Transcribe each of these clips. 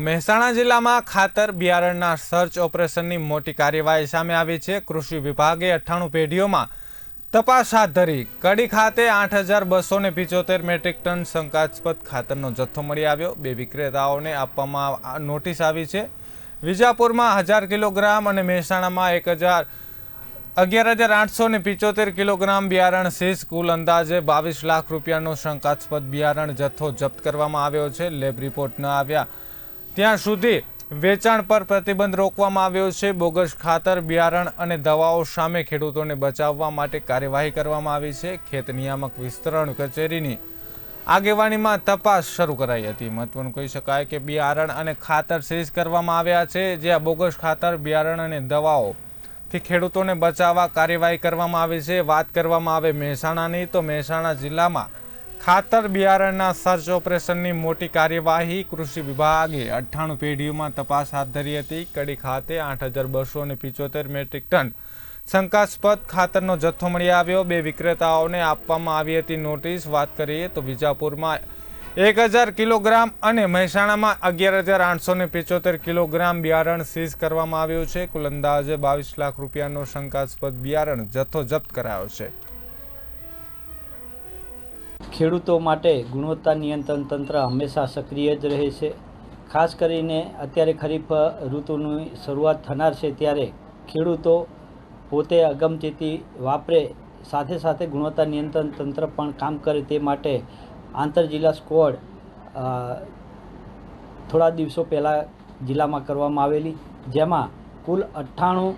મહેસાણા જિલ્લામાં ખાતર, બિયારણના સર્ચ ઓપરેશનની મોટી કાર્યવાહી સામે આવી છે. કૃષિ વિભાગે અઠ્ઠાણું પેઢીઓમાં તપાસ હાથ ધરી. કડી ખાતે આઠ હજાર બસો ને પિચોતેર મેટ્રિક ટન શંકાસ્પદ ખાતરનો જથ્થો મળી આવ્યો. બે વિક્રેતાઓને આપવામાં નોટિસ આવી છે. વિજાપુરમાં હજાર કિલોગ્રામ અને મહેસાણામાં એક હજાર અગિયાર હજાર આઠસો ને પિચોતેર કિલોગ્રામ બિયારણ સીઝ કુલ અંદાજે બાવીસ લાખ રૂપિયાનો શંકાસ્પદ બિયારણ જથ્થો જપ્ત કરવામાં આવ્યો છે. લેબ રિપોર્ટ ન આવ્યા ત્યાં સુધી વેચાણ પર પ્રતિબંધ રોકવામાં આવ્યો છે. બોગસ ખાતર, બિયારણ અને દવાઓ સામે ખેડૂતોને બચાવવા માટે કાર્યવાહી કરવામાં આવી છે. ખેત નિયામક વિસ્તરણ કચેરીની આગેવાનીમાં તપાસ શરૂ કરાઈ હતી. મહત્વનું કહી શકાય કે બિયારણ અને ખાતર સીઝ કરવામાં આવ્યા છે, જ્યાં બોગસ ખાતર, બિયારણ અને દવાઓ થી ખેડૂતોને બચાવવા કાર્યવાહી કરવામાં આવી છે. વાત કરવામાં આવે મહેસાણાની, તો મહેસાણા જિલ્લામાં ખાતર બિયારણના સર્ચ ઓપરેશનની મોટી કાર્યવાહી કૃષિ વિભાગે અઠ્ઠાણું પેઢીઓમાં તપાસ હાથ ધરી હતી. કડી ખાતે આઠ હજાર બસો અને પિચોતેર મેટ્રિક ટન શંકાસ્પદ ખાતરનો જથ્થો મળી આવ્યો. બે વિક્રેતાઓને આપવામાં આવી હતી નોટિસ. વાત કરીએ તો વિજાપુરમાં એક હજાર કિલોગ્રામ અને મહેસાણામાં અગિયાર હજાર આઠસો ને પિચોતેર કિલોગ્રામ બિયારણ સીઝ કરવામાં આવ્યું છે. કુલ અંદાજે બાવીસ લાખ રૂપિયાનો શંકાસ્પદ બિયારણ જથ્થો જપ્ત કરાયો છે. ખેડૂતો માટે ગુણવત્તા નિયંત્રણ તંત્ર હંમેશા સક્રિય જ રહે છે. ખાસ કરીને અત્યારે ખરીફ ઋતુની શરૂઆત થનાર છે ત્યારે ખેડૂતો પોતે અગમચેતી વાપરે, સાથે સાથે ગુણવત્તા નિયંત્રણ તંત્ર પણ કામ કરે તે માટે આંતર જિલ્લા સ્ક્વોડ થોડા દિવસો પહેલાં જિલ્લામાં કરવામાં આવેલી, જેમાં કુલ અઠ્ઠાણું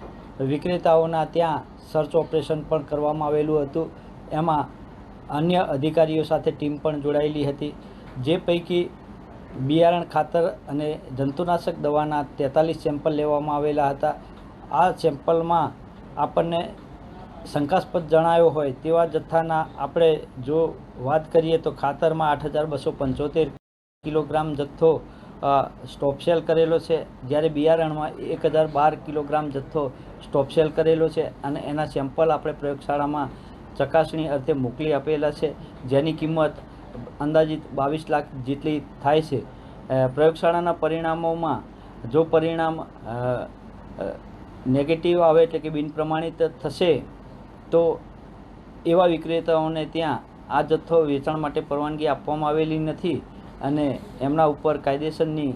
વિક્રેતાઓના ત્યાં સર્ચ ઓપરેશન પણ કરવામાં આવેલું હતું. એમાં અન્ય અધિકારીઓ સાથે ટીમ પણ જોડાયેલી હતી, જે પૈકી બિયારણ ખાતર અને જંતુનાશક દવાના તેતાલીસ સેમ્પલ લેવામાં આવેલા હતા. આ સેમ્પલમાં આપણને શંકાસ્પદ જણાયો હોય તેવા જથ્થાના આપણે જો વાત કરીએ તો ખાતરમાં આઠ હજાર બસો પંચોતેર કિલોગ્રામ જથ્થો સ્ટોપસેલ સ્ટોપ સેલ કરેલો છે. જ્યારે બિયારણમાં એક હજાર બાર કિલોગ્રામ જથ્થો સ્ટોપ સેલ કરેલો છે અને એના સેમ્પલ આપણે પ્રયોગશાળામાં ચકાસણી અર્થે મોકલી આપેલા છે, જેની કિંમત અંદાજિત બાવીસ લાખ જેટલી થાય છે. પ્રયોગશાળાના પરિણામોમાં જો પરિણામ નેગેટિવ આવે એટલે કે બિનપ્રમાણિત થશે, તો એવા વિક્રેતાઓને ત્યાં આ જથ્થો વેચાણ માટે પરવાનગી આપવામાં આવેલી નથી અને એમના ઉપર કાયદેસરની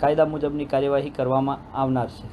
કાયદા મુજબની કાર્યવાહી કરવામાં આવનાર છે.